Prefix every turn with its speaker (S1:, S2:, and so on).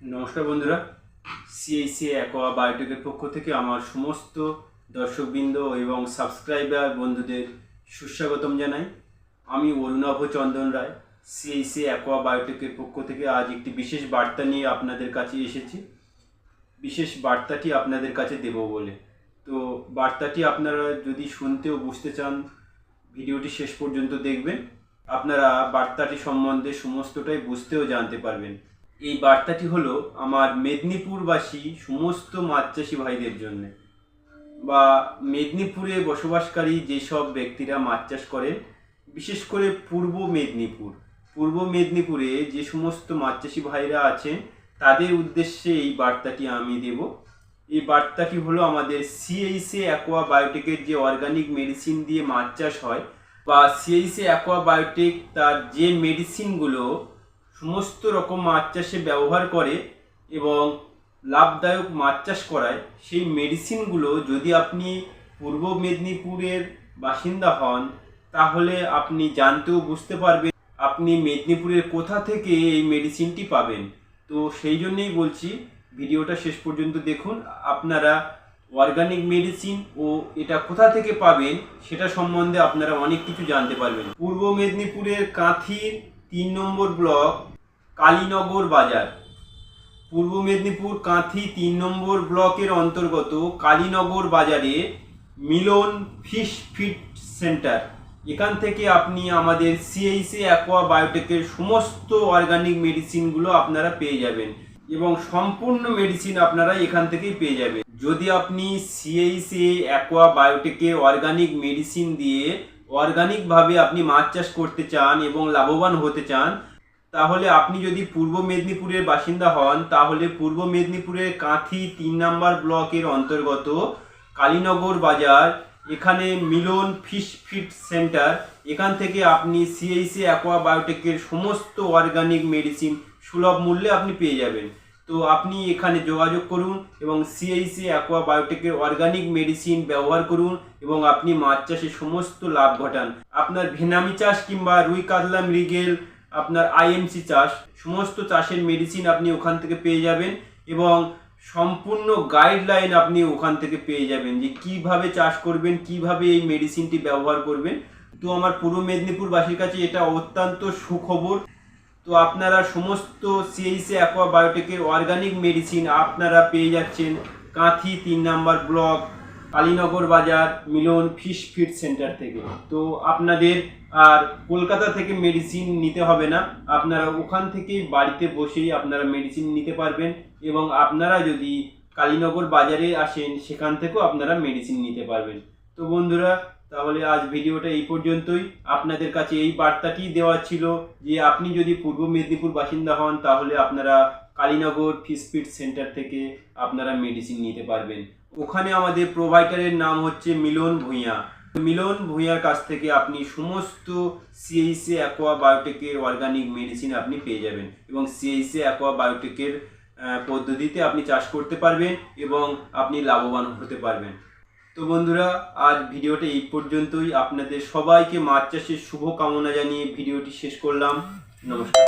S1: নমস্কার বন্ধুরা। সিএইসি অ্যাকোয়া বায়োটেকের পক্ষ থেকে আমার সমস্ত দর্শকবৃন্দ এবং সাবস্ক্রাইবার বন্ধুদের সুস্বাগতম জানাই। আমি অরুণাভ চন্দন রায় সিএইসি অ্যাকোয়া বায়োটেকের পক্ষ থেকে আজ একটি বিশেষ বার্তা নিয়ে আপনাদের কাছে এসেছি। বিশেষ বার্তাটি আপনাদের কাছে দেব বলে। তো বার্তাটি আপনারা যদি শুনতে ও বুঝতে চান, ভিডিওটি শেষ পর্যন্ত দেখবেন। আপনারা বার্তাটি সম্বন্ধে সমস্তটাই বুঝতেও জানতে পারবেন। এই বার্তাটি হলো আমার মেদিনীপুরবাসী সমস্ত মাছ চাষি ভাইদের জন্য। বা মেদিনীপুরে বসবাসকারী যেসব ব্যক্তিরা মাছ চাষ করেন বিশেষ করে পূর্ব মেদিনীপুর। পূর্ব মেদিনীপুরে যে সমস্ত মাছ চাষি ভাইরা আছেন, তাদের উদ্দেশ্যে এই বার্তাটি আমি দেব। এই বার্তাটি হলো আমাদের সিএইসি অ্যাকোয়া বায়োটেকের যে অর্গানিক মেডিসিন দিয়ে মাছ চাষ হয়, বা সিএইসি অ্যাকোয়া বায়োটেক তার যে মেডিসিনগুলো সমস্ত রকম মাছ চাষে ব্যবহার করে এবং লাভদায়ক মাছ চাষ করায়, সেই মেডিসিনগুলো যদি আপনি পূর্ব মেদিনীপুরের বাসিন্দা হন, তাহলে আপনি জানতেও বুঝতে পারবেন আপনি মেদিনীপুরের কোথা থেকে এই মেডিসিনটি পাবেন। তো সেই জন্যেই বলছি, ভিডিওটা শেষ পর্যন্ত দেখুন। আপনারা অর্গানিক মেডিসিন ও এটা কোথা থেকে পাবেন, সেটা সম্বন্ধে আপনারা অনেক কিছু জানতে পারবেন। পূর্ব মেদিনীপুরের কাঁথির তিন নম্বর ব্লক, কালীনগর বাজার। পূর্ব মেদিনীপুর কাঁথি তিন নম্বর ব্লকের অন্তর্গত কালীনগর বাজারে মিলন ফিশ ফিট সেন্টার। এখান থেকে আপনি আমাদের সিএইসি অ্যাকোয়া বায়োটেকের সমস্ত অর্গানিক মেডিসিনগুলো আপনারা পেয়ে যাবেন এবং সম্পূর্ণ মেডিসিন আপনারা এখান থেকেই পেয়ে যাবেন। যদি আপনি সিএইসি অ্যাকোয়া বায়োটেকে অর্গানিক মেডিসিন দিয়ে অর্গানিকভাবে আপনি মাছ চাষ করতে চান এবং লাভবান হতে চান, তাহলে আপনি যদি পূর্ব মেদিনীপুরের বাসিন্দা হন, তাহলে পূর্ব মেদিনীপুরের কাঁথি তিন নাম্বার ব্লকের অন্তর্গত কালীনগর বাজার, এখানে মিলন ফিশ ফিট সেন্টার, এখান থেকে আপনি সিএইসি অ্যাকোয়া বায়োটেকের সমস্ত অর্গানিক মেডিসিন সুলভ মূল্যে আপনি পেয়ে যাবেন। তো আপনি এখানে যোগাযোগ করুন এবং সিএইসি অ্যাকোয়া বায়োটেকের অর্গানিক মেডিসিন ব্যবহার করুন এবং আপনি মাছ চাষে সমস্ত লাভ ঘটান। আপনার ভেনামি চাষ কিংবা রুই কাতলা মৃগেল, আপনার আইএমসি চাষ, সমস্ত চাষের মেডিসিন আপনি ওখান থেকে পেয়ে যাবেন এবং সম্পূর্ণ গাইডলাইন আপনি ওখান থেকে পেয়ে যাবেন যে কীভাবে চাষ করবেন, কীভাবে এই মেডিসিনটি ব্যবহার করবেন। তো আমার পূর্ব মেদিনীপুরবাসীর কাছে এটা অত্যন্ত সুখবর। তো আপনারা সমস্ত সিএইসি অ্যাকোয়া বায়োটেকের অর্গানিক মেডিসিন আপনারা পেয়ে যাচ্ছেন কাঁথি তিন নাম্বার ব্লক কালীনগর বাজার, মিলন ফিশ ফিড সেন্টার থেকে। তো আপনাদের আর কলকাতা থেকে মেডিসিন নিতে হবে না। আপনারা ওখান থেকেই বাড়িতে বসেই আপনারা মেডিসিন নিতে পারবেন এবং আপনারা যদি কালীনগর বাজারে আসেন, সেখান থেকেও আপনারা মেডিসিন নিতে পারবেন। তো বন্ধুরা তাহলে আজ ভিডিওটা এই পর্যন্তই। আপনাদের কাছে এই বার্তাটি দেওয়া ছিল যে আপনি যদি পূর্ব মেদিনীপুর বাসিন্দা হন, তাহলে আপনারা কালীনগর ফিসপিট সেন্টার থেকে আপনারা মেডিসিন নিতে পারবেন। ওখানে আমাদের প্রোভাইডারের নাম হচ্ছে মিলন ভূঁইয়া। মিলন ভূঁইয়ার কাছ থেকে আপনি সমস্ত সিএইসি অ্যাকোয়া বায়োটেকের অর্গানিক মেডিসিন আপনি পেয়ে যাবেন এবং সিএইসি অ্যাকোয়া বায়োটেকের পদ্ধতিতে আপনি চাষ করতে পারবেন এবং আপনি লাভবান হতে পারবেন। তো বন্ধুরা, আজ ভিডিওটা এই পর্যন্তই। আপনাদের সবাইকে মাছ চাষের শুভকামনা জানিয়ে ভিডিওটি শেষ করলাম। নমস্কার।